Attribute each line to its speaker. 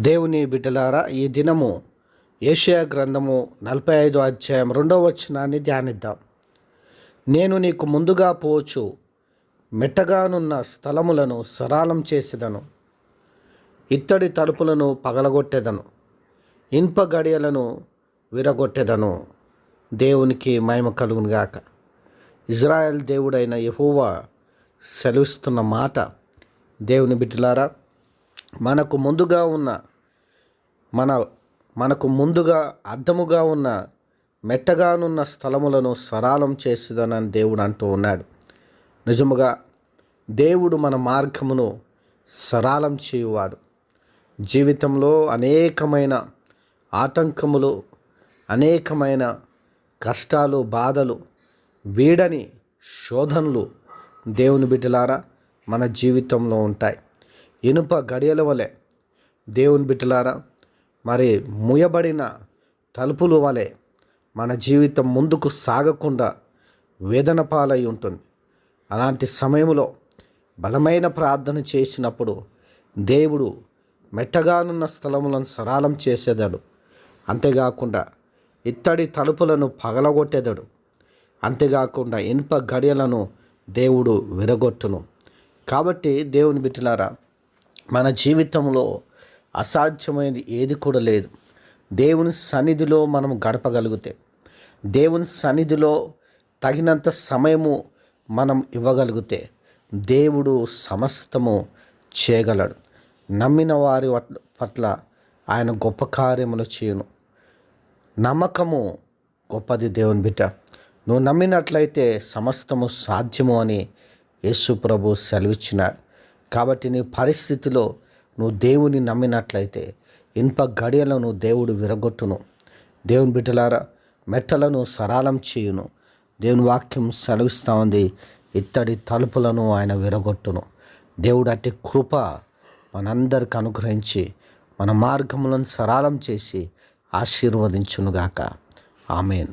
Speaker 1: దేవుని బిడ్డలారా ఈ దినము ఏషియా గ్రంథము నలభై ఐదు అధ్యాయం రెండవ వచనాన్ని ధ్యానిద్దాం. నేను నీకు ముందుగా పోచు మెట్టగానున్న స్థలములను సరాలం చేసేదను ఇత్తడి తలుపులను పగలగొట్టెదను ఇనుప గడియలను విరగొట్టెదను. దేవునికి మహిమ కలుగునుగాక. ఇజ్రాయెల్ దేవుడైన యహోవా సెలవిస్తున్న మాట దేవుని బిడ్డలారా మనకు ముందుగా ఉన్న మన మనకు ముందుగా అర్థముగా ఉన్న మెట్టగానున్న స్థలములను సరాలం చేసేదనని దేవుడు అంటూ ఉన్నాడు. నిజముగా దేవుడు మన మార్గమును సరాలం చేయువాడు. జీవితంలో అనేకమైన ఆటంకములు అనేకమైన కష్టాలు బాధలు వీడని శోధనలు దేవుని బిడ్డలారా మన జీవితంలో ఉంటాయి. ఇనుప గడియల వలె దేవుని బిడ్డలారా మరి ముయబడిన తలుపులు వలె మన జీవితం ముందుకు సాగకుండా వేదన పాలై ఉంటుంది. అలాంటి సమయంలో బలమైన ప్రార్థన చేసినప్పుడు దేవుడు మెట్టగానున్న స్థలములను సరాలం చేసేదాడు. అంతేకాకుండా ఇత్తడి తలుపులను పగలగొట్టేదాడు. అంతేకాకుండా ఇనుప గడియలను దేవుడు విరగొట్టును. కాబట్టి దేవుని బిడ్డలారా మన జీవితంలో అసాధ్యమైనది ఏది కూడా లేదు. దేవుని సన్నిధిలో మనం గడపగలిగితే దేవుని సన్నిధిలో తగినంత సమయము మనం ఇవ్వగలిగితే దేవుడు సమస్తము చేయగలడు. నమ్మిన వారి పట్ల ఆయన గొప్ప కార్యములు చేయను. నమ్మకము గొప్పది దేవుని బిడ్డ. నువ్వు నమ్మినట్లయితే సమస్తము సాధ్యము అని యేసు ప్రభు సెలవిచ్చినాడు. కాబట్టి నీ పరిస్థితిలో నువ్వు దేవుని నమ్మినట్లయితే ఇనుప గడియలను దేవుడు విరగొట్టును. దేవుని బిడ్డలారా మెట్టలను సరాలం చేయును. దేవుని వాక్యం సెలవిస్తూ ఉంది. ఇత్తడి తలుపులను ఆయన విరగొట్టును. దేవుడు అట్టి కృప మనందరికి అనుగ్రహించి మన మార్గములను సరాలం చేసి ఆశీర్వదించునుగాక. ఆమెన్.